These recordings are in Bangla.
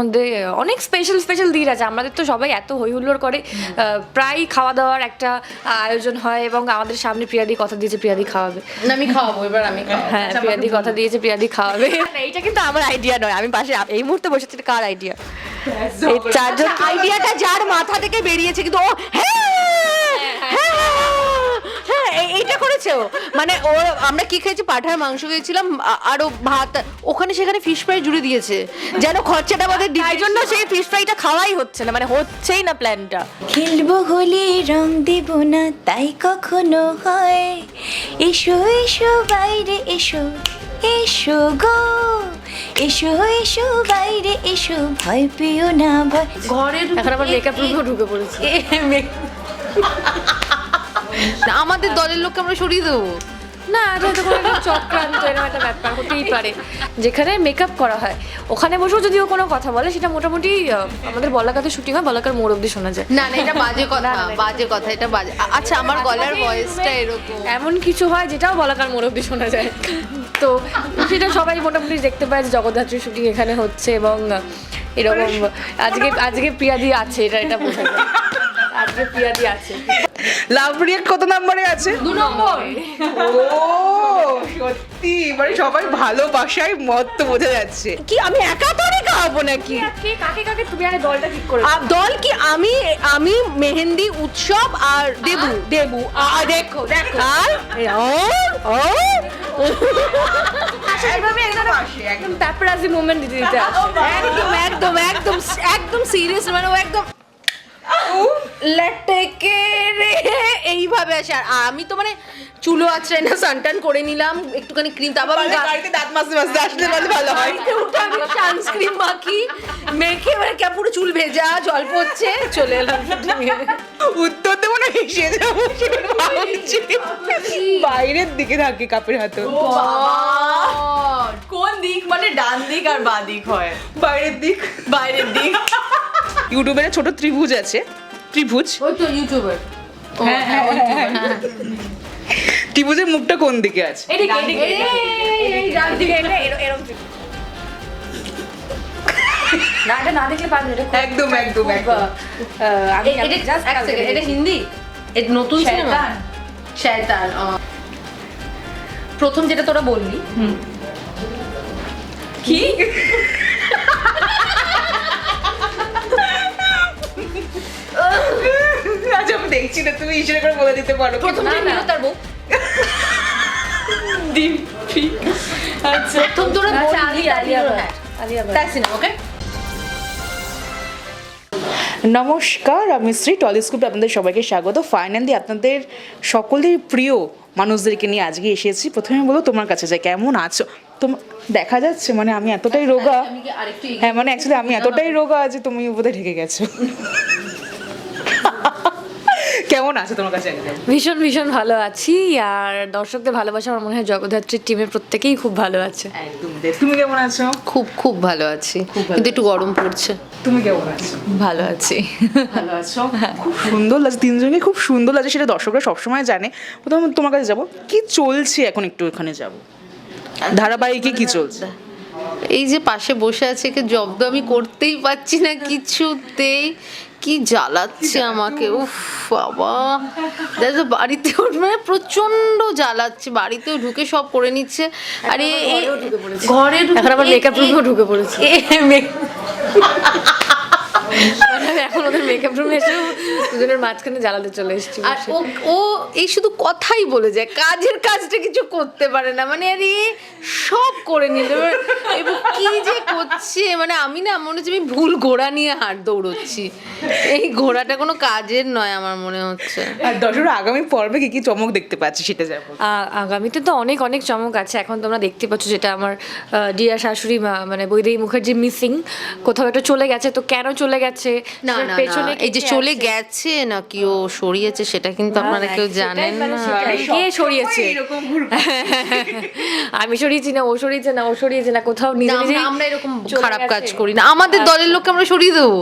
মধ্যে অনেক স্পেশাল স্পেশাল দিন আছে। আমাদের তো সবাই এত হই হুল্লোড় করে প্রায় খাওয়া দাওয়ার একটা আয়োজন হয় এবং আমাদের সামনে প্রিয়াদি কথা দিয়েছে প্রিয়াদি খাওয়াবে। আমি খাওয়াবো এবার আমি হ্যাঁ প্রিয়াদি কথা দিয়েছে প্রিয়াদি খাওয়াবে। না, এইটা কিন্তু আমার আইডিয়া নয়। আমি পাশে এই মুহূর্তে বসে আছি, কার আইডিয়া চারজন আইডিয়াটা যার মাথা থেকে বেরিয়েছে কিন্তু ও হ্যাঁ। হ্যাঁ, হ্যাঁ এইটা করেছে ও। মানে ও আমরা কি খেয়েছি? পাঠার মাংস খেয়েছিলাম আরও ভাত। ওখানে সেখানে ফিশ ফ্রাই জুড়ে দিয়েছে। যেন খরচাটা আমাদের তাই জন্য সেই ফিশ ফ্রাইটা খাওয়াই হচ্ছে না। মানে হচ্ছেই না প্ল্যানটা খেলব হোলি রং দেব না তাই কখনো হয়। এসো এসো বাইরে এসো এসো গো। এসো এসো বাইরে এসো ভয় পেও না ভয় ঘরে ঢুকে- এখন আবার মেকআপ রুমও ঢুকে পড়েছে। আমাদের দলের লোককে আমরা সরিয়ে দেবো। না এটা তো কোনো একটা চক্রান্ত এরকম একটা ব্যাপার হতেই পারে। যেখানে মেকআপ করা হয় ওখানে বসেও যদি ও কোনো কথা বলে সেটা মোটামুটি আমাদের বলাকাতে শুটিং হয় বলাকার মোড় অব্দি শোনা যায়। না না এটা বাজে কথা বাজে কথা এটা বাজে। আচ্ছা আমার গলার ভয়েসটা এরকম। এমন কিছু হয় যেটাও বলাকার মোড় অব্দি শোনা যায়। তো সেটা সবাই মোটামুটি দেখতে পায় যে জগদ্ধাত্রী শুটিং এখানে হচ্ছে এবং এরকম আজকে আজকে প্রিয়াদি আছে এটা এটা বোঝা যায়। আজকে প্রিয়াদি আছে। লাভ রিয়েক্ট কত নম্বরে আছে? দু নম্বর। ও সত্যি মানে সবাই ভালোবাসায় মত বোঝা যাচ্ছে। কি আমি একা তো খাওয়াবো নাকি? কে কাকে কাকে তুমি আগে দলটা ঠিক করে দল কি আমি আমি মেহেন্দি উৎসব আর দেবু? দেবু। আর দেখো দেখো। আর? ও ও। একদম প্যাপারাজি মুভমেন্ট দিতে দিতে একদম একদম একদম একদম সিরিয়াস মানে ও একদম লেটেকে রে এইভাবে আসে। আর আমি তো মানে চুলো আছড়াই না সানটান করে নিলাম একটুখানি ক্রিম তারপর আমি গা- বাড়িতে দাঁত মাজতে মাজতে আসলে মানে ভালো হয়। উঠে আমি সানস্ক্রিন মাখি মেখে মানে কে পুরো চুল ভেজা জল পড়ছে চলে এলাম। উত্তর দেবো না হেসে যাব বাইরের দিকে থাকে কাপের হাতে কোন দিক? মানে ডান দিক আর বাঁ দিক হয়। বাইরের দিক। বাইরের দিক। ইউটিউবের ছোট ত্রিভুজ আছে। ত্রিভুজ? ওই তো ইউটিউবার। ত্রিভুজের মুখটা কোন দিকে আছে? এদিকে এদিকে এই ডান দিকে দিকে। না এটা না দেখলে পারবে একদম একদম একদম। আহ, এটা হিন্দি? এটা নতুন সিনেমা শয়তান। ও। প্রথম যেটা তোরা বললি কি? আচ্ছা আমি দেখছি না তুমি ইশারা করে বলে দিতে পারো। প্রথম যে নিল তার বউ। দীপ্তি। আচ্ছা। প্রথম তোরা আচ্ছা, আলিয়া, আলিয়া। আলিয়া। ওকে নমস্কার আমি শ্রী টলিস্কোপে আপনাদের সবাইকে স্বাগত। ফাইনালি আপনাদের সকলের প্রিয় মানুষদেরকে নিয়ে আজকে এসেছি। প্রথমে বলো তোমার কাছে যাই কেমন আছো? তোমার দেখা যাচ্ছে মানে আমি এতটাই রোগা। আমি কি আরেকটু এগিয়ে- হ্যাঁ মানে অ্যাকচুয়ালি আমি এতটাই রোগা যে তুমি বোধহয় ঢেকে গেছো। কেমন আছে তোমার কাছে? ভীষণ ভীষণ ভালো আছি আর দর্শকদের ভালোবাসা আমার মনে হয় জগদ্ধাত্রীর টিমের প্রত্যেকেই খুব ভালো আছে। একদম তুমি কেমন আছো? খুব খুব ভালো আছি। কিন্তু একটু গরম পড়ছে। তুমি কেমন আছো? ভালো আছি। ভালো আছো? খুব সুন্দর লাগছে তিনজনকে খুব সুন্দর লাগছে সেটা দর্শকরা সবসময় জানে। প্রথমে তোমার কাছে যাব কি চলছে এখন একটু ওখানে যাব? ধারাবাহিকে কি চলছে? এই যে পাশে বসে আছে একে জব্দ আমি করতেই পারছি না কিছুতেই। কি জ্বালাচ্ছে আমাকে উফ বাবা। দেখো বাড়িতে মানে প্রচণ্ড জ্বালাচ্ছে বাড়িতেও ঢুকে সব করে নিচ্ছে। আরে ঘরে এখন আবার এ- মেকআপ রুমও ঢুকে পড়েছে। এখন ওদের মেকআপ রুমে এসে দুজনের মাঝখানে জ্বালাতে চলে এসেছি আর ও ও এই শুধু কথাই বলে যায় কাজের কাজটা কিছু করতে পারে না। মানে আরে সব করে নিল। এবার কি যে করছে? মানে আমি না মনে হচ্ছে আমি ভুল ঘোড়া নিয়ে হাট দৌড়চ্ছি। এই ঘোড়াটা কোনো কাজের নয় আমার মনে হচ্ছে। আর দর্শকরা আগামী পর্বে কি কি চমক দেখতে পাচ্ছি সেটা যাব আগামীতে তো অনেক অনেক চমক আছে। এখন তোমরা দেখতে পাচ্ছ যেটা আমার ডিয়া শাশুড়ি মা মানে বৈদেহী মুখার্জি মিসিং কোথাও একটা চলে গেছে তো কেন চলে গেছে? না না পেছনে না এই যে চলে? গেছে নাকি ও সরিয়েছে সেটা কিন্তু আপনারা কেউ জানেন মানে না। কে সরিয়েছে? আমি সরিয়েছি না ও সরিয়েছে না ও সরিয়েছে না কোথাও নিজে না, আমরা- এরকম খারাপ কাজ করি না। আমাদের দলের লোককে আমরা সরিয়ে দেবো।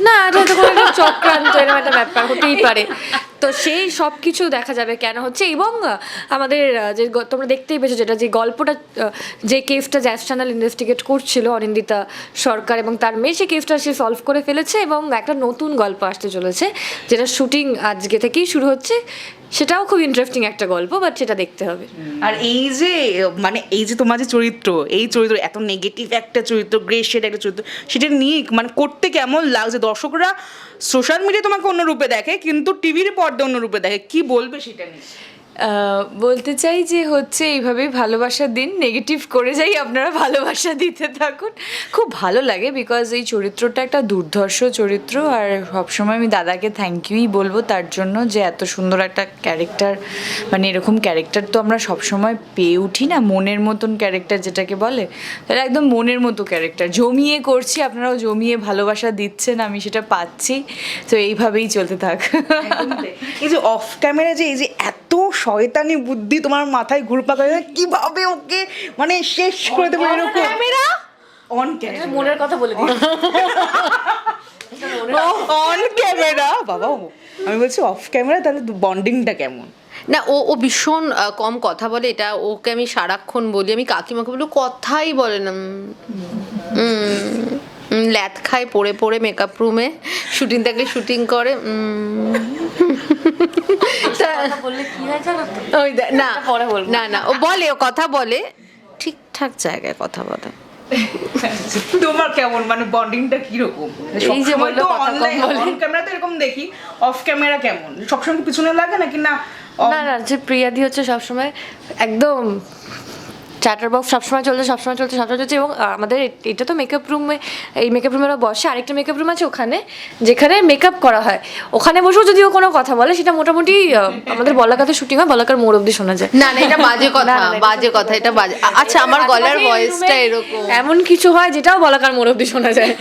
না এটা তো কোনো একটা চক্রান্ত এরকম একটা ব্যাপার হতেই পারে। তো সেই সব কিছু দেখা যাবে কেন হচ্ছে এবং আমাদের যে তোমরা দেখতেই পেয়েছ যেটা, যে গল্পটা যে কেসটা জ্যাস চ্যানেল ইনভেস্টিগেট করছিল অনিন্দিতা সরকার এবং তার মেয়ে, সেই কেসটা সে সলভ করে ফেলেছে এবং একটা নতুন গল্প আসতে চলেছে, যেটা শুটিং আজকে থেকেই শুরু হচ্ছে। সেটাও খুব ইন্টারেস্টিং একটা গল্প বাট সেটা দেখতে হবে। আর এই যে মানে এই যে তোমার যে চরিত্র, এই চরিত্র, এত নেগেটিভ একটা চরিত্র গ্রে একটা চরিত্র, সেটা নিয়ে মানে করতে কেমন লাগছে? দর্শকরা সোশ্যাল মিডিয়া তোমাকে অন্য রূপে দেখে, কিন্তু টিভির পর্দা অন্য রূপে দেখে। কি বলবে সেটা নিয়ে? বলতে চাই যে হচ্ছে এইভাবেই ভালোবাসা দিন নেগেটিভ করে যাই, আপনারা ভালোবাসা দিতে থাকুন। খুব ভালো লাগে বিকজ এই চরিত্রটা একটা দুর্ধর্ষ চরিত্র আর সবসময় আমি দাদাকে থ্যাংক ইউই বলব তার জন্য যে এত সুন্দর একটা ক্যারেক্টার মানে এরকম ক্যারেক্টার তো আমরা সবসময় পেয়ে উঠি না, মনের মতন ক্যারেক্টার যেটাকে বলে, তাহলে একদম মনের মতো ক্যারেক্টার জমিয়ে করছি, আপনারাও জমিয়ে ভালোবাসা দিচ্ছেন, আমি সেটা পাচ্ছি। তো এইভাবেই চলতে থাক। এই যে অফ ক্যামেরা যে, এই যে এত শয়তানি বুদ্ধি তোমার মাথায় ঘুরপা করে কীভাবে ওকে মানে শেষ করে দেবো এরকম? অন ক্যামেরা মনের কথা বলে অন ক্যামেরা বাবা আমি বলছি অফ ক্যামেরা তাহলে বন্ডিংটা কেমন? না ও ও ভীষণ কম কথা বলে। এটা ওকে আমি সারাক্ষণ বলি। আমি কাকিমাকে বলি কথাই বলে না। উম, ল্যাথ খায় পড়ে পড়ে মেকআপ রুমে শুটিং থাকলে শুটিং করে না না না ও বলে ও কথা বলে। ঠিকঠাক জায়গায় কথা বলে। তোমার কেমন? মানে বন্ডিংটা কীরকম? এই যে বলল তো অনলাইন বলে। অন ক্যামেরা তো এরকম দেখি অফ ক্যামেরা কেমন? সবসময় পিছনে লাগে নাকি না না না যে প্রিয়াদি হচ্ছে সবসময় একদম চার্টার বক্স সবসময় চলছে সবসময় চলছে সবসময় চলছে এবং আমাদের এটা তো মেকআপ রুমে এই মেকআপ রুমেরা বসে। আরেকটা মেকআপ রুম আছে ওখানে যেখানে মেকআপ করা হয়। ওখানে বসেও যদি ও কোনো কথা বলে সেটা মোটামুটি আমাদের বলাকাতে শুটিং হয় বলাকার মোড় অব্দি শোনা যায়। না না এটা বাজে কথা বাজে কথা এটা বাজে। আচ্ছা আমার গলার ভয়েসটা এরকম। এমন কিছু হয় যেটাও বলাকার মোড় অব্দি শোনা যায়।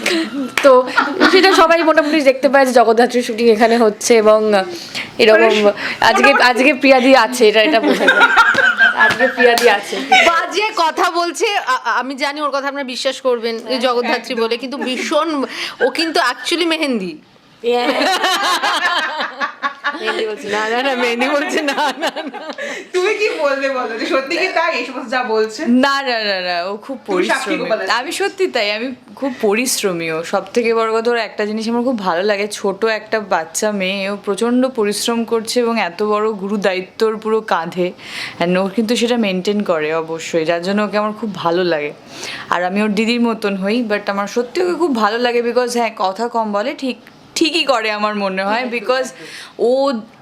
তো সেটা সবাই মোটামুটি দেখতে পায় যে জগদ্ধাত্রী শুটিং এখানে হচ্ছে এবং এরকম আজকে আজকে প্রিয়াদি আছে এটা এটা বোঝা যায়। আজকে প্রিয়াদি আছে। বাজে কথা বলছে আমি জানি ওর কথা আপনারা বিশ্বাস করবেন এই জগদ্ধাত্রী বলে কিন্তু ভীষণ ও কিন্তু অ্যাকচুয়ালি মেহেন্দি। মেহেন্দি বলছি। না না না মেহেন্দি বলছে না না তুমি কি বলবে বলো? যে সত্যি কি তাই এই সমস্ত যা বলছে? না না না না ও খুব পরিশ্রমী। আমি সত্যি তাই আমি খুব পরিশ্রমীও সব থেকে বড় কথা ওর একটা জিনিস আমার খুব ভালো লাগে ছোট একটা বাচ্চা মেয়ে ও প্রচণ্ড পরিশ্রম করছে এবং এত বড় গুরু দায়িত্বর পুরো কাঁধে। অ্যান্ড ও কিন্তু সেটা মেনটেন করে অবশ্যই যার জন্য ওকে আমার খুব ভালো লাগে। আর আমি ওর দিদির মতন হই বাট আমার সত্যি ওকে খুব ভালো লাগে বিকজ হ্যাঁ কথা কম বলে ঠিক ঠিকই করে আমার মনে হয় বিকজ ও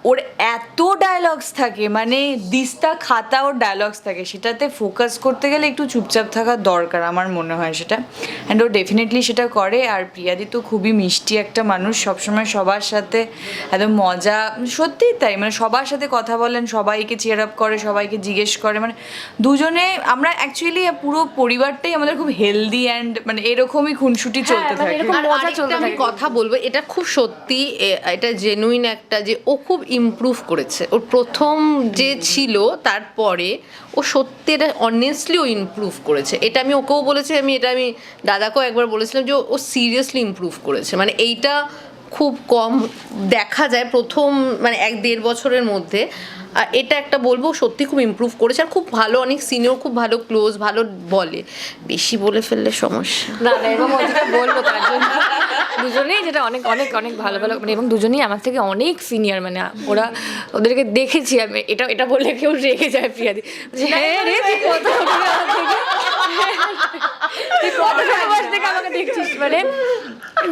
ওর এত ডায়লগস থাকে মানে দিস্তা খাতা ওর ডায়লগস থাকে সেটাতে ফোকাস করতে গেলে একটু চুপচাপ থাকা দরকার আমার মনে হয় সেটা অ্যান্ড ও ডেফিনেটলি সেটা করে আর প্রিয়াদি তো খুবই মিষ্টি একটা মানুষ সবসময় সবার সাথে একদম মজা সত্যিই তাই মানে সবার সাথে কথা বলেন সবাইকে চেয়ার আপ করে সবাইকে জিজ্ঞেস করে মানে দুজনে আমরা অ্যাকচুয়ালি পুরো পরিবারটাই আমাদের খুব হেলদি অ্যান্ড মানে এরকমই খুনসুটি চলতে মানে থাকে এরকম মজা চলতে থাকে। কথা বলব এটা খুব সত্যি এটা জেনুইন একটা যে ও খুব ইমপ্রুভ করেছে। ওর প্রথম যে ছিল, তারপরে ও সত্যি এটা অনেস্টলি ও ইমপ্রুভ করেছে। এটা আমি ওকেও বলেছি, আমি, এটা আমি দাদাকেও একবার বলেছিলাম যে ও- ও সিরিয়াসলি ইমপ্রুভ করেছে। মানে এইটা খুব কম দেখা যায় প্রথম মানে এক দেড় বছরের মধ্যে। আর এটা একটা বলব সত্যি খুব ইমপ্রুভ করেছে। আর খুব ভালো অনেক সিনিয়র খুব ভালো ক্লোজ ভালো বলে। বেশি বলে ফেললে সমস্যা। না না এবং যেটা বলব তার জন্য দুজনেই যেটা অনেক অনেক অনেক ভালো ভালো মানে এবং দুজনেই আমার থেকে অনেক সিনিয়র মানে ওরা ওদেরকে দেখেছি আমি। এটা এটা বললে কেউ রেখে যায় প্রিয়াদি। হ্যাঁ রে। তুই থেকে আমাকে মানে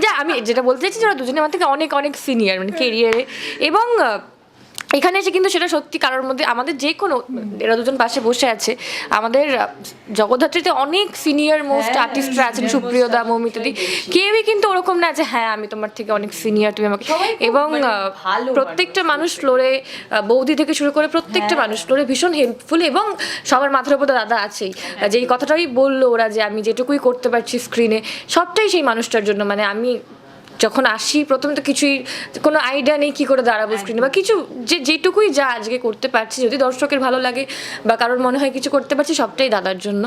যা, আমি যেটা বলতে চাইছি যে দুজনে আমার থেকে অনেক অনেক সিনিয়র মানে কেরিয়ারে এবং এখানে এসে কিন্তু সেটা সত্যি কারোর মধ্যে আমাদের যে কোনো এরা দুজন পাশে বসে আছে আমাদের জগদ্ধাত্রীতে অনেক সিনিয়র মোস্ট আর্টিস্টরা আছেন সুপ্রিয়দা মৌমিতাদি। কেউই কিন্তু ওরকম না যে হ্যাঁ আমি তোমার থেকে অনেক সিনিয়র তুমি আমাকে এবং প্রত্যেকটা মানুষ ফ্লোরে বৌদি থেকে শুরু করে প্রত্যেকটা মানুষ ফ্লোরে ভীষণ হেল্পফুল এবং সবার মাথার উপর দাদা আছেই। যে এই কথাটাই বলল ওরা যে আমি যেটুকুই করতে পারছি স্ক্রিনে সবটাই সেই মানুষটার জন্য। মানে আমি যখন আসি, প্রথমে তো কিছুই, কোনো আইডিয়া নেই কি করে দাঁড়াবো স্ক্রিনে বা কিছু, যে যেটুকুই যা আজকে করতে পারছি, যদি দর্শকের ভালো লাগে বা কারোর মনে হয় কিছু করতে পারছি, সবটাই দাদার জন্য।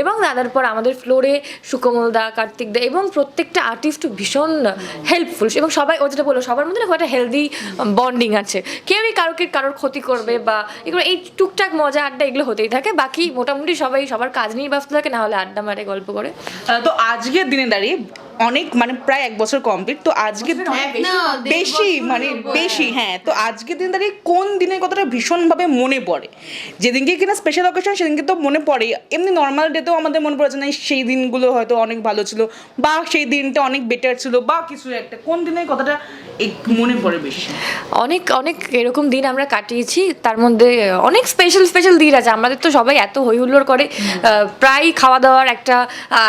এবং দাদার পর আমাদের ফ্লোরে সুকমল দা, কার্তিক দা এবং প্রত্যেকটা আর্টিস্ট ভীষণ হেল্পফুল এবং সবাই, ও যেটা বলল, সবার মধ্যে একটা হেলদি বন্ডিং আছে। কেউই কারোকে, কারোর ক্ষতি করবে বা এগুলো, এই টুকটাক মজা, আড্ডা এগুলো হতেই থাকে। বাকি মোটামুটি সবাই, সবার কাজ নিয়েই ব্যস্ত থাকে, না হলে আড্ডা মারে, গল্প করে। তো আজকের দিনে দাঁড়িয়ে অনেক মানে প্রায় এক বছর কমপ্লিট তো আজকে বেশি। মানে বেশি হ্যাঁ। তো আজকের দিনে দাঁড়িয়ে কোন দিনের কথাটা ভীষণভাবে মনে পড়ে? যেদিনকে কিনা স্পেশাল অকেশন সেদিনকে তো মনে পড়ে এমনি নর্মাল ডেতেও আমাদের মনে পড়ে যে না সেই দিনগুলো হয়তো অনেক ভালো ছিল বা সেই দিনটা অনেক বেটার ছিল বা কিছু একটা। কোন দিনের কথাটা মনে পড়ে বেশি? অনেক অনেক এরকম দিন আমরা কাটিয়েছি। তার মধ্যে অনেক স্পেশাল স্পেশাল দিন আছে। আমাদের তো সবাই এত হই হুল্লোড় করে আহ, প্রায় খাওয়া দাওয়ার একটা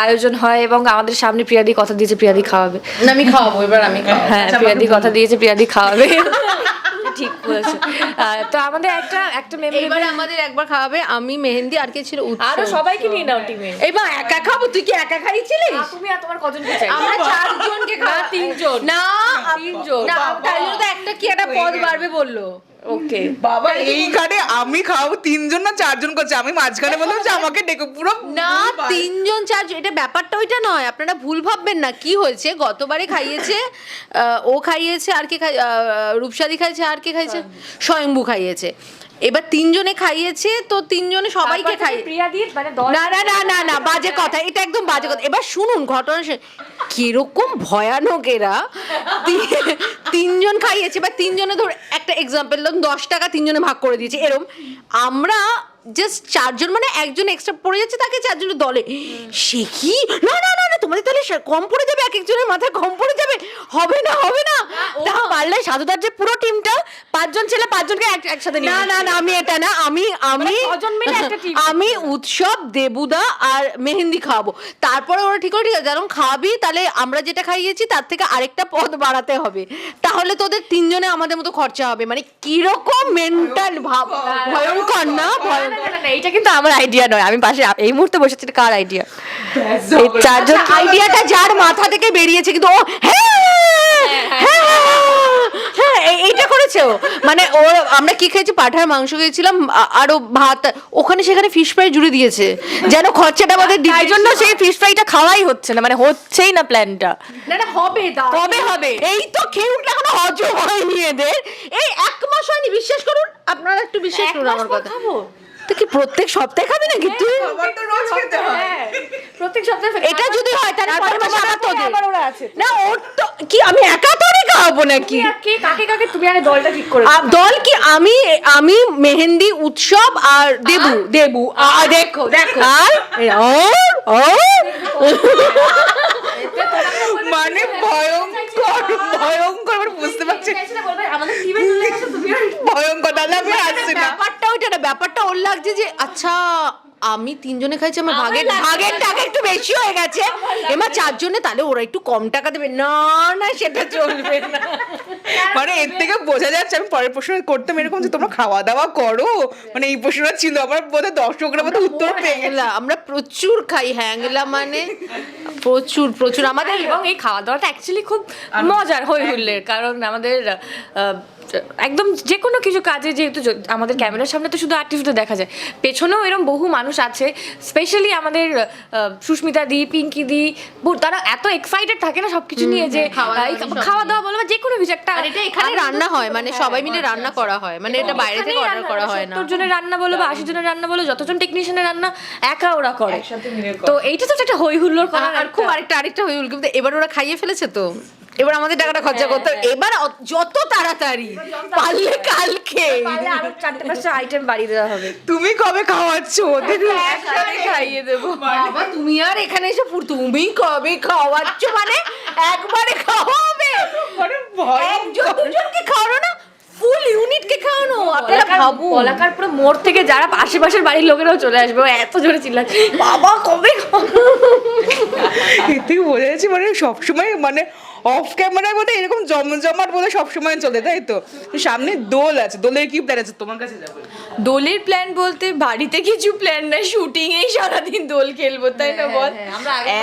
আয়োজন হয় এবং আমাদের সামনে প্রিয়াদি কথা দিয়েছে প্রিয়াদি খাওয়াবে। না, আমি খাওয়াবো এবার আমি হ্যাঁ প্রিয়াদি কথা দিয়েছে প্রিয়াদি খাওয়াবে। ঠিক বলেছে। তো আমাদের একটা একটা এবার আমাদের একবার খাওয়াবে আমি মেহেন্দি আর কে ছিল আরও সবাইকে নিয়ে নাও টিমে এবার একা খাব? তুই কি একা খাইছিলিস তুমি আর তোমার কজনকে চাই। আমরা চারজনকে না খাওয়া তিনজন। না তিনজন না জন্য তো একটা কি একটা পদ বাড়বে বলল। ওকে বাবা এইখানে আমি খাওয়াবো তিনজন না চারজন করছে? আমি মাঝখানে বললাম যে আমাকে ডেকে পুরো না তিনজন চারজন এটা ব্যাপারটা ওইটা নয়। আপনারা ভুল ভাববেন না কি হয়েছে? গতবারে খাইয়েছে ও খাইয়েছে আর কে খাই রূপসাদি খাইয়েছে আর কে খাইয়েছে স্বয়ম্ভু খাইয়েছে। এবার তিনজনে খাইয়েছে তো তিনজনে সবাইকে খাই মানে না না না না না বাজে কথা এটা একদম বাজে কথা। এবার শুনুন ঘটনা কীরকম ভয়ানক এরা। তিনজন খাইয়েছে বা তিনজনে ধর, একটা এক্সাম্পল ধরুন দশ টাকা তিনজনে ভাগ করে দিয়েছে, এরম। আমরা জাস্ট চারজন মানে একজন এক্সট্রা পড়ে যাচ্ছে, তাকে চারজনের দলে। সে কি? না না তোমাদের তাহলে কম পড়ে যাবে এক একজনের মাথায় কম পড়ে যাবে। হবে না হবে না। তা পারলে সাধুদার যে পুরো টিমটা পাঁচজন ছেলে পাঁচজনকে এক- একসাথে না না না আমি এটা না আমি আমি। আমি উৎসব দেবুদা আর মেহেন্দি খাওয়াবো। তারপরে ওরা ঠিক ঠিক আছে যেরকম খাওয়াবি তাহলে আমরা যেটা খাইয়েছি তার থেকে আরেকটা পদ বাড়াতে হবে। তাহলে তোদের তিনজনে আমাদের মতো খরচা হবে। মানে কীরকম মেন্টাল ভাব ভয়ঙ্কর না? ভয়ঙ্কর। না, না, না, এইটা কিন্তু আমার আইডিয়া নয়। আমি পাশে এই মুহূর্তে বসেছি কার আইডিয়া চারজন আইডিয়াটা যার মাথা থেকে বেরিয়েছে কিন্তু ও হ্যাঁ হ্যাঁ, হ্যাঁ এইটা করেছে ও মানে ও আমরা কি খেয়েছি পাঠার মাংস খেয়েছিলাম আরও ভাত ওখানে সেখানে ফিশ ফ্রাই জুড়ে দিয়েছে যেন খরচাটা আমাদের তাই জন্য সেই ফিশ ফ্রাইটা খাওয়াই হচ্ছে না মানে হচ্ছেই না প্ল্যানটা না না হবে কবে হবে? এই তো খেয়ে উঠলে এখনও হজম হয়নি এদের এই এক মাস হয়নি বিশ্বাস করুন আপনারা একটু বিশ্বাস করুন আমার কথা কি প্রত্যেক সপ্তাহে খাবে নাকি তুই? প্রত্যেক সপ্তাহে এটা যদি হয় তাহলে পরের মাসে আবার তোদের। না ওর তো কি আমি একা তোরে খাওয়াবো নাকি? কে কাকে কাকে তুমি আগে দলটা ঠিক করে দল কি আমি আমি মেহেন্দি উৎসব আর দেবু দেবু। আ- দেখো দেখো। আর আর আর মানে ভয়ঙ্কর ভয়ঙ্কর বুঝতে পারছি। আমাদের টিমে চলে গেছে তুমি আর ভয়ঙ্কর তাহলে আমি আসছি না। ব্যাপারটা ওইটা না ব্যাপারটা ওর লাগছে যে আচ্ছা আমি তিনজনে খাইছি আমার ভাগের ভাগের টাকা একটু বেশি হয়ে গেছে। এবার চারজনে তাহলে ওরা একটু কম টাকা দেবে। না না সেটা চলবে না। মানে এর থেকে বোঝা যাচ্ছে আমি পরের প্রশ্ন করতাম এরকম যে তোমরা খাওয়া দাওয়া করো? মানে এই প্রশ্নটা ছিল। আমার বোধহয় দর্শকরা বোধহয় উত্তর পেয়ে হ্যাংলা। আমরা প্রচুর খাই হ্যাংলা মানে। প্রচুর প্রচুর। আমাদের এবং এই খাওয়া দাওয়াটা অ্যাকচুয়ালি খুব মজার হই হুল্লের কারণ আমাদের আহ, একদম যে কোনো কিছু কাজে যেহেতু আমাদের ক্যামেরার সামনে তো শুধু আর্টিস্টদের দেখা যায়। পেছনেও এরকম বহু মানুষ আছে স্পেশালি আমাদের সুস্মিতা দি পিঙ্কি দি তারা এত এক্সাইটেড থাকে না সবকিছু নিয়ে যে খাওয়া দাওয়া খাওয়া দাওয়া বলো বা যে কোনো কিছু একটা আর এটা এখানে রান্না হয় মানে সবাই মিলে রান্না করা হয় মানে এটা বাইরে থেকে অর্ডার করা হয় না। সত্তর জনের রান্না বলো বা আশি জনের রান্না বলো যতজন টেকনিশিয়ানের রান্না একা ওরা করে। তো এইটা তো একটা হই হুল্লোড় করার আর খুব আরেকটা আরেকটা হয়ে গেল কিন্তু এবার ওরা খাইয়ে ফেলেছে তো? এবার আমাদের টাকাটা খরচা করতে হবে। এবার অ- যত তাড়াতাড়ি পারলে কালকে। পারলে আরও চারটে পাঁচটা আইটেম বাড়িয়ে দেওয়া হবে। তুমি কবে খাওয়াচ্ছ? ওদের খাইয়ে দেবো। বাবা তুমি আর এখানে এসে ফুর তুমি কবে খাওয়াচ্ছ? মানে একবারে খাওয়াবে। একজন দুজনকে খাওয়ানো না ফুল ইউনিটকে খাওয়ানো। আপনারা ভাবুন। বলাকার পুরো মোড় থেকে যারা আশেপাশের বাড়ির লোকেরাও চলে আসবে ও এত জোরে চিল্লাচ্ছে। বাবা কবে খাব?" এর থেকে বোঝা যাচ্ছে মানে সবসময় মানে অফ ক্যামেরার মধ্যে এরকম জমজমাট বলে সবসময় চলে তাই তো? সামনে দোল আছে দোলের কি প্ল্যান আছে? তোমার কাছে যাব। দোলের প্ল্যান বলতে বাড়িতে কিছু প্ল্যান নাই শুটিং এই সারাদিন দোল খেলব তাই না বল?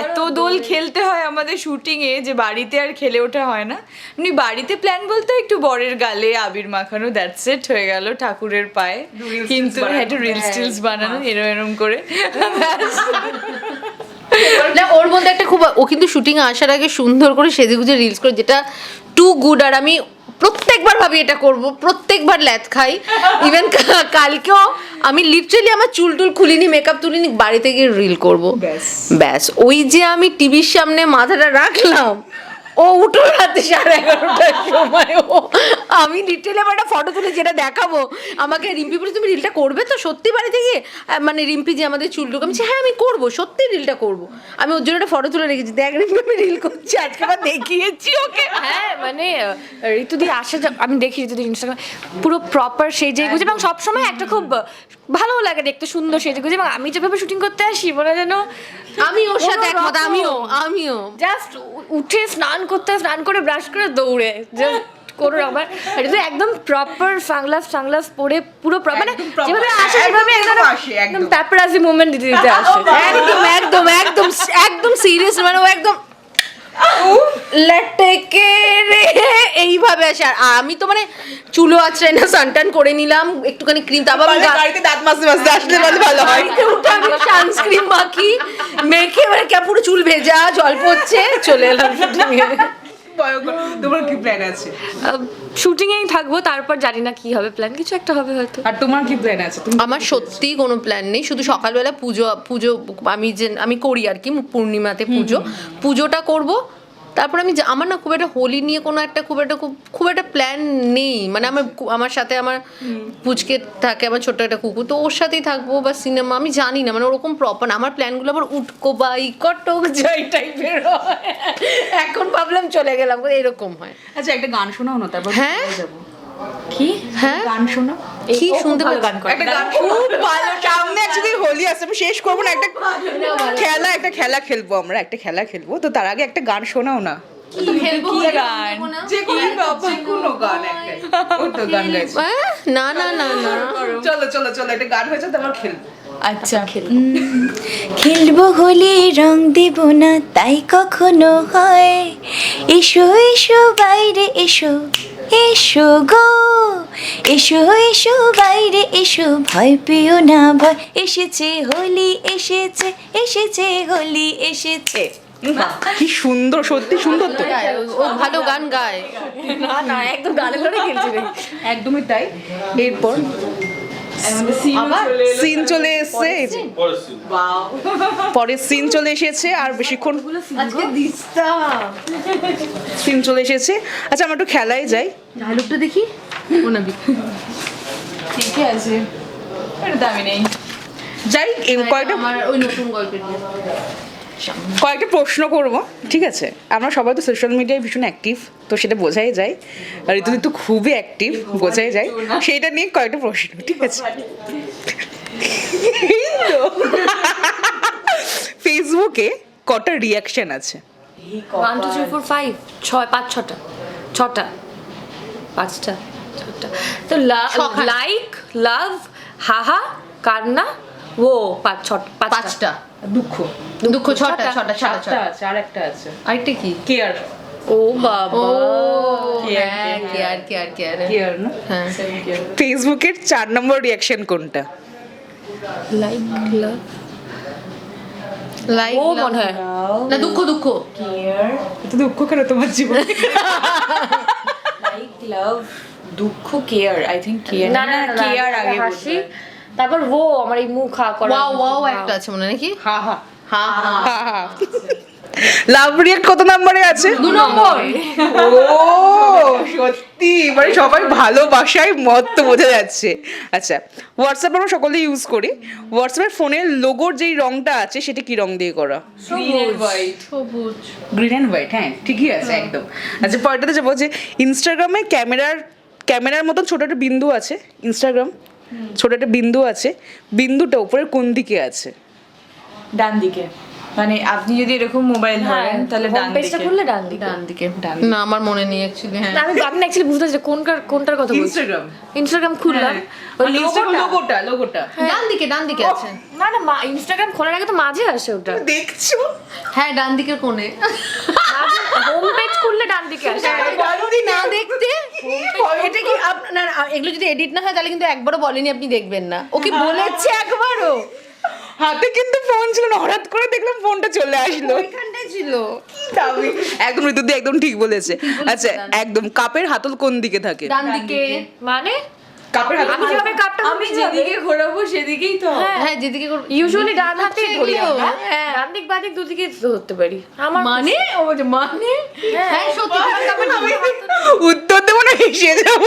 এত দোল খেলতে হয় আমাদের শুটিং এ যে বাড়িতে আর খেলে ওঠা হয় না। এমনি বাড়িতে প্ল্যান বলতে একটু বরের গালে আবির মাখানো দ্যাটস সেট হয়ে গেল ঠাকুরের পায়ে। কিন্তু হ্যাঁ, একটু রিলস টিলস বানানো এরম এরম করে। না ওর মধ্যে একটা খুব ও কিন্তু শুটিং আসার আগে সুন্দর করে সেজে গুজে রিলস করে যেটা টু গুড আর আমি প্রত্যেকবার ভাবি এটা করব প্রত্যেকবার ল্যাথ খাই ইভেন কালকেও আমি লিটারালি আমার চুল টুল খুলিনি মেকআপ তুলিনি বাড়িতে গিয়ে রিল করব ব্যাস। ব্যাস ওই যে আমি টিভির সামনে মাথাটা রাখলাম ও উঠো রাতে সাড়ে এগারোটার সময়। ও, আমি লিটারালি আমার একটা ফটো তুলে যেটা দেখাবো। আমাকে রিম্পি বলে, তুমি রিলটা করবে তো? সত্যি বাড়িতে গিয়ে? মানে রিম্পি যে আমাদের চুল টুক আমি হ্যাঁ আমি করব সত্যি রিলটা করব। আমি ওর জন্য একটা ফটো তুলে রেখেছি, দেখ রিম্পি, আমি রিল করছি, আজকে আবার দেখিয়েছি ওকে। হ্যাঁ মানে ঋতুদি আসে যা- আমি দেখি ঋতুদি ইনস্টাগ্রাম পুরো প্রপার সেজে গুজে এবং সবসময় একটা খুব ভালো লাগে দেখতে সুন্দর সেজে গুজে এবং আমি যেভাবে শুটিং করতে আসি মনে যেন আমি ওর সাথে একমত আমিও আমিও। জাস্ট উঠে স্নান করতে স্নান করে ব্রাশ করে দৌড়ে। জাস্ট কোনো রকম এটা একদম প্রপার সাংলাস সাংলাস পরে পুরো মানে। যেভাবে আসে সেভাবে। একদম প্যাপারাজি মুভমেন্ট দিতে দিতে আসে। একদম একদম একদম একদম সিরিয়াস মানে ও একদম লেটেকে রে। এইভাবে আসে। আর আমি তো মানে চুলো আছড়াই না সানটান করে নিলাম একটুখানি ক্রিম তারপর গাড়িতে দাঁত মাজতে মাজতে আসলে মানে ভালো হয়। বাড়িতে উঠে আমি সানস্ক্রিন মাখি মেখে মানে কে পুরো চুল ভেজা জল পড়ছে চলে এলাম। ভয়ঙ্কর। তোমার কি প্ল্যান আছে? শুটিংয়েই থাকব তারপর জানি না কি হবে প্ল্যান কিছু একটা হবে হয়তো। আর তোমার কি প্ল্যান আছে? আমার সত্যি কোনো প্ল্যান নেই। শুধু সকালবেলা পুজো পুজো আমি যে আমি করি আর কি পূর্ণিমাতে পুজো। পুজোটা করব তারপর আমি আমার না খুব একটা হোলি নিয়ে কোনো একটা খুব একটা খুব খুব একটা প্ল্যান নেই। মানে আমার আমার সাথে আমার পুচকে থাকে আমার ছোট্ট একটা কুকুর তো ওর সাথেই থাকব বা সিনেমা আমি জানি না। মানে ওরকম প্রপার আমার প্ল্যানগুলো আবার উটকো বাই কটক যাই টাইপের এখন ভাবলাম চলে গেলাম এরকম হয়। আচ্ছা একটা গান শোনাও না তারপর হ্যাঁ? কি? হ্যাঁ? গান শোনাও কি শুনতে ভালো গান করে। একটা গান খুব ভালো সামনে অ্যাকচুয়ালি হোলি আসছে আমি শেষ করব না। একটা খেলা একটা খেলা খেলব আমরা একটা খেলা খেলব। তো তার আগে একটা গান শোনাও না। খেলব কি বলে গান? বলব না। যে কোনো গান একটা। ওই তো গান গাইছি। আহ, না না না না। চলো চলো চলো একটা গান হয়েছে তারপর খেলব। আচ্ছা খেলব হোলি রং দেব না তাই কখনো হয়। এসো এসো বাইরে এসো। এসো গো এসো এসো বাইরে এসো ভয় পেও না ভয়। এসেছে হোলি এসেছে এসেছে হোলি এসেছে। কি সুন্দর সত্যি সুন্দর তো। ও ভালো গান গায়। না না একদম গানে ধরে খেলছি একদমই তাই। এরপর? সিন চলে এসেছে পরের সিন চলে এসেছে আর বেশিক্ষণ সিন চলে এসেছে। আচ্ছা আমরা একটু খেলায় যাই। ডায়লগটা দেখি? ঠিকই আছে। এটা দামি নেই। যাই কয়েকটা আমার ওই নতুন গল্পের। কয়েকটা প্রশ্ন করব ঠিক আছে? আমরা সবাই তো সোশ্যাল মিডিয়ায় ভীষণ অ্যাক্টিভ তো সেটা বোঝাই যায়। আর ঋতু তো খুবই অ্যাক্টিভ বোঝাই যায়। সেইটা নিয়ে কয়েকটা প্রশ্ন ঠিক আছে? ফেসবুকে কটা রিয়াকশন আছে? One two three four five ছয় পাঁচ ছটা। ছটা। পাঁচটা ছটা। তো। লাইক লাভ হাহা কান্না ও পাঁচ ছটা পাঁচটা। দুঃখ। দুঃখ ছটা ছটা ছটা ছটা। আছে আর একটা আছে। আরেকটা কি? কেয়ার ও বাবা। কেয়ার কেয়ার কেয়ার কেয়ার না? হ্যাঁ। ফেসবুকের চার নম্বর রিয়াকশন কোনটা? লাইক লাভ লাইক ও মনে হয়। না দুঃখ দুঃখ। তো দুঃখ কেন তোমার জীবনে? লাইক লাভ দুঃখ কেয়ার আই থিঙ্ক কেয়ার না না কেয়ার আগে হাসি। তারপর ও আমার এই মুখ হা করা ওয়াও ওয়াও একটা আছে মনে নাকি? হা হা। হ্যাঁ হ্যাঁ লাভ রিয়াক্ট কত নম্বরে আছে? দু নম্বর। ও সত্যি মানে সবাই ভালোবাসায় মত তো বোঝা যাচ্ছে। আচ্ছা হোয়াটসঅ্যাপ আমরা সকলে ইউজ করি। হোয়াটসঅ্যাপের ফোনের লোগোর যেই রংটা আছে সেটা কি রং দিয়ে করা? গ্রিন অ্যান্ড হোয়াইট হ্যাঁ ঠিকই আছে একদম। আচ্ছা পরেরটাতে যাব যে ইনস্টাগ্রামে ক্যামেরার ক্যামেরার মতন ছোট একটা বিন্দু আছে ইনস্টাগ্রাম ছোট একটা বিন্দু আছে বিন্দুটা উপরের কোন দিকে আছে? ডান দিকে। মানে আপনি যদি এরকম মোবাইল ধরেন তাহলে ডান পেজটা খুললে ডান দিকে। ডান দিকে না আমার মনে নেই অ্যাকচুয়ালি হ্যাঁ। আমি অ্যাকচুয়ালি বুঝতে পারছি কোনকার কোনটার কথা বলছি। ইনস্টাগ্রাম ইনস্টাগ্রাম খুললাম। ওই লোগোটা লোগোটা লোগোটা ডান দিকে ডান দিকে আছে। না না মা ইনস্টাগ্রাম খোলার আগে তো মাঝে আসে ওটা। দেখছ? হ্যাঁ ডান দিকের কোণে। হোম পেজ খুললে ডান দিকে আসে। না দেখতে এটা কি আপ- না না, এগুলো যদি এডিট না হয় তাহলে কিন্তু একবারও বলেনি আপনি দেখবেন না। ও কি বলেছে একবারও। হাতে কিন্তু ফোন ছিল না হঠাৎ করে দেখলাম ফোনটা চলে আসলো। ওইখানটায় ছিল। একদম ঋতুদি একদম ঠিক বলেছে। আচ্ছা একদম কাপের হাতল কোন দিকে থাকে? ডান দিকে। মানে? কাপের হাতল আমি যেভাবে কাপটা আমি যেদিকে ঘোরাবো সেদিকেই তো। হ্যাঁ। যেদিকে কর- ইউজুয়ালি ডান হাতে ধরি আমরা। হ্যাঁ। ডান দিক বাদিক দুদিকে ধরতে পারি। আমার মানে? ও মানে? হ্যাঁ। সত্যি উত্তর দেবো না হেসে যাব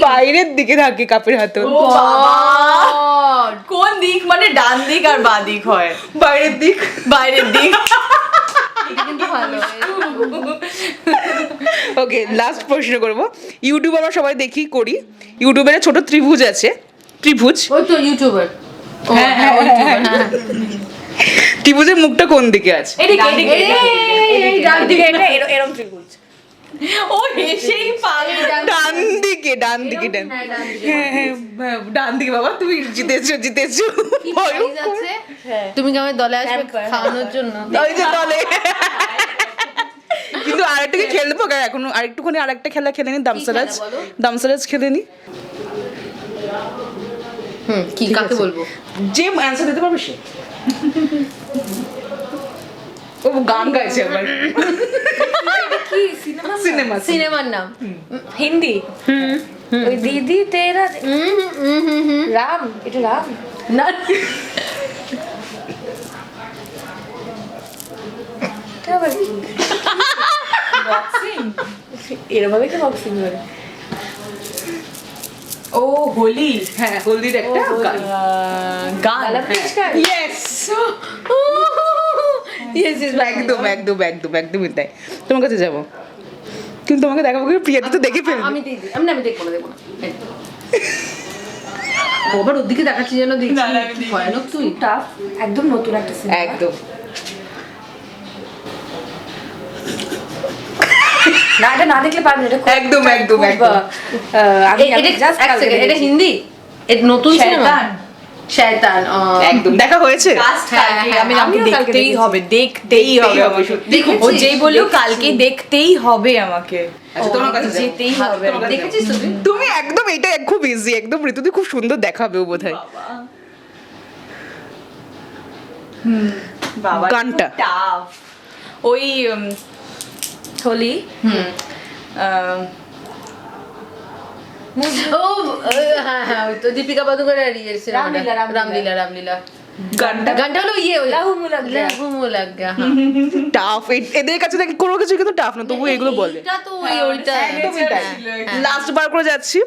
বাইরের দিকে থাকে কাপের God! কোন দিক মানে ডান দিক আর বাঁ দিক হয়? বাইরের দিক। বাইরের দিক। কিন্তু ভালো। ওকে লাস্ট প্রশ্ন করব। ইউটিউব আমরা সবাই দেখি করি। ইউটিউবের ছোট ত্রিভুজ আছে। ত্রিভুজ? ওই তো ইউটিউবার হ্যাঁ হ্যাঁ হ্যাঁ ত্রিভুজের মুখটা কোন দিকে আছে? এদিকে এদিকে এই, এই, ডান এদিকে এটা এরম- এরম ত্রিভুজ। ও হেসেই পাগল। ডান দিকে ডান দিকে ডান হ্যাঁ হ্যাঁ হ্যাঁ, ডান দিকে বাবা তুমি জিতেছো। তুমি কি আমার দলে আসবে খাওয়ানোর জন্য? ওই যে দলে। খেলব গা এখন আরেকটুখানি আরেকটা খেলা খেলে নি দামসারাজ? দামসারাজ খেলে নি। হুম কি কাকে বলব? যে অ্যান্সার দিতে পারবে সে। ও গান গাইছে আবার। সিনেমা সিনেমার নাম। হিন্দি? ওই দিদি তেরা রাম এটা রাম? না। আবার কি? এরম ভাবে কি বক্সিং করে ও হোলি। হ্যাঁ হলদির একটা গান। গান ইয়েস ইয়েস ইয়েস একদম একদম একদম একদমই তাই। তোমার কাছে যাব। কিন্তু তোমাকে দেখাবো কি? প্রিয়াদি তো দেখে ফেলবে আমি দিই আমি না আমি দেখব না দেখব না। এই। ও আবার ওদিকে দেখাচ্ছি যেন দেখছি। ভয়ানক তুই। টাফ একদম নতুন একটা একদম। না এটা না দেখলে পারবে এটা একদম, একদম, একদম। এটা। হিন্দি এটা নতুন সিনেমা শয়তান। শয়তান একদম দেখা হয়েছে Last হ্যাঁ, কালকে হ্যাঁ, আমি আমাকে দেখতেই হবে দেখতেই হবে হবে, আমাকে। ও যেই বলল কালকে দেখতেই হবে আমাকে আচ্ছা। তুই? তুমি একদম এটা খুব ইজি একদম ঋতুদি খুব সুন্দর দেখাবে ও বোধহয় বাবা গানটা। ওই হোলি হুম। আহ, ও ও, হ্যাঁ হ্যাঁ ওই তো দীপিকা পাদুকর আর ইয়ের সিনেমাটা রামলীলা, রামলীলা। রামলীলা রামলীলা। গানটা? গানটা হলো ইয়ে গয়া, হ্যাঁ। টাফ এদের কাছে নাকি কোনো কিছু কিন্তু টাফ না তবু এগুলো বলে। তো ওই ওইটা লাস্ট বার করে যাচ্ছি।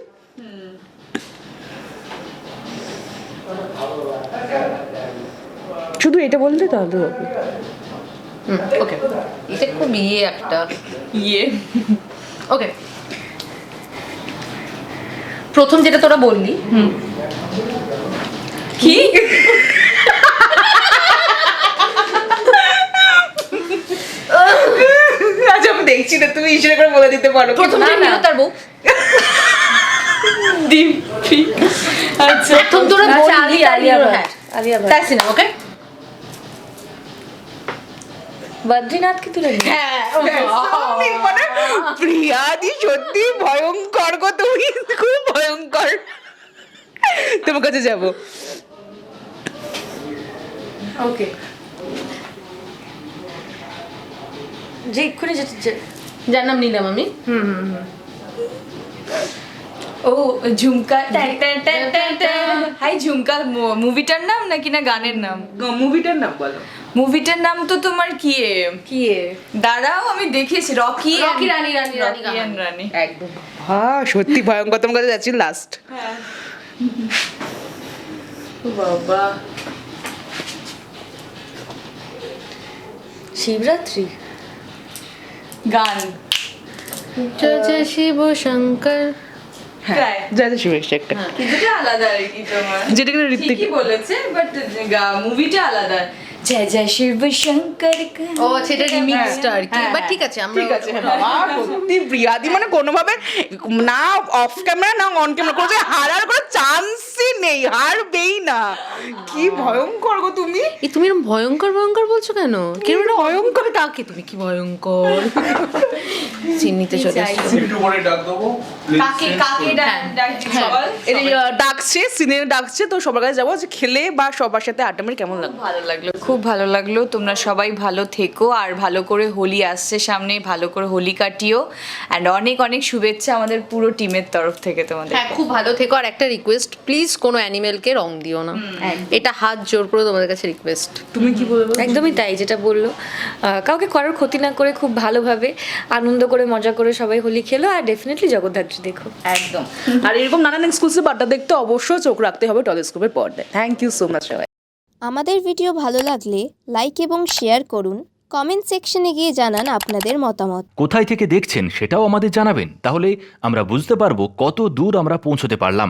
শুধু এটা বললে তাহলে হবে। ওকে এটা খুব ইয়ে একটা। ইয়ে। ওকে প্রথম যেটা তোরা বললি। কি? আচ্ছা আমি দেখছি না তুমি ইশারা করে বলে দিতে পারো। প্রথম নিল তার বউ। দীপ্তি। আচ্ছা। প্রথম তোরা আচ্ছা, বললি আলিয়া, ভাট। হ্যাঁ। আলিয়া ভাট। তার সিনেমা ওকে বদ্রীনাথ কি তুলে নিয়ে। মানে প্রিয়াদি সত্যি ভয়ঙ্কর গো তুমি খুব ভয়ঙ্কর। তোমার কাছে যাব। ওকে। যে এক্ষুনি যার নাম নিলাম আমি। ও ঝুমকা। হাই ঝুমকা মুভিটার নাম নাকি না গানের নাম? মুভিটার নাম বলো। মুভিটার নাম তো তোমার কি এ? কি এ? দাঁড়াও আমি দেখেছি Rocky Rocky Rani, Rani, Rani Rocky. Rani একদম। হ্যাঁ সত্যি ভয়ঙ্কর তোমার কাছে যাচ্ছি লাস্ট বাবা। শিবরাত্রি? গান। জয় জয় শিব শঙ্কর। হ্যাঁ। জয় জয় শিব এসছে একটা। কিছুটা আলাদা আর কি তোমার। যেটা ঋত্বিক। বলেছে বাট মুভিটা আলাদা। জয় জয় শিব শঙ্কর ও আচ্ছা এটা রিমিক্সটা আর কি। বাট ঠিক আছে আমরা ঠিক আছে হ্যাঁ, বাবা সত্যি প্রিয়াদি মানে কোনোভাবে না অফ ক্যামেরা না অন ক্যামেরা কোনো হারার কোনো চান্সই নেই হারবেই না। কি ভয়ঙ্কর গো তুমি। এই তুমি এরকম ভয়ঙ্কর ভয়ঙ্কর বলছো কেন? কেন ভয়ঙ্কর ডাকে তুমি কি ভয়ঙ্কর? চিহ্নিতে চলে একটু পরে ডাক দেবো। কাকে কাকে ডাক- ডাকছি ডাকছে সিনেমা ডাকছে তো সবার কাছে যাব যে খেলে বা সবার সাথে আড্ডা মেরে কেমন লাগল? ভালো লাগল খুব ভালো লাগল। তোমরা সবাই ভালো থেকো আর ভালো করে হোলি আসছে সামনে ভালো করে হোলি কাটিও। অ্যান্ড অনেক অনেক শুভেচ্ছা আমাদের পুরো টিমের তরফ থেকে তোমাদের হ্যাঁ খুব ভালো থেকো। আর একটা রিকোয়েস্ট প্লিজ কোনো অ্যানিমেলকে রং দিও না। এটা হাত জোর করে তোমাদের কাছে রিকোয়েস্ট তুমি কি বলব একদমই তাই যেটা বলল। কাউকে করার ক্ষতি না করে খুব ভালোভাবে আনন্দ করে মজা করে সবাই হোলি খেলো আর ডেফিনেটলি জগদ্ধাত্রী দেখো। একদম। আর এরকম নানান এক্সক্লুসিভ আড্ডা দেখতে অবশ্যই চোখ রাখতে হবে টলিস্কোপের পর্দায়। থ্যাংক ইউ সো মাচ সবাই। আমাদের ভিডিও ভালো লাগলে লাইক এবং শেয়ার করুন। কমেন্ট সেকশনে গিয়ে জানান আপনাদের মতামত। কোথায় থেকে দেখছেন সেটাও আমাদের জানাবেন। তাহলে আমরা বুঝতে পারব কত দূর আমরা পৌঁছতে পারলাম।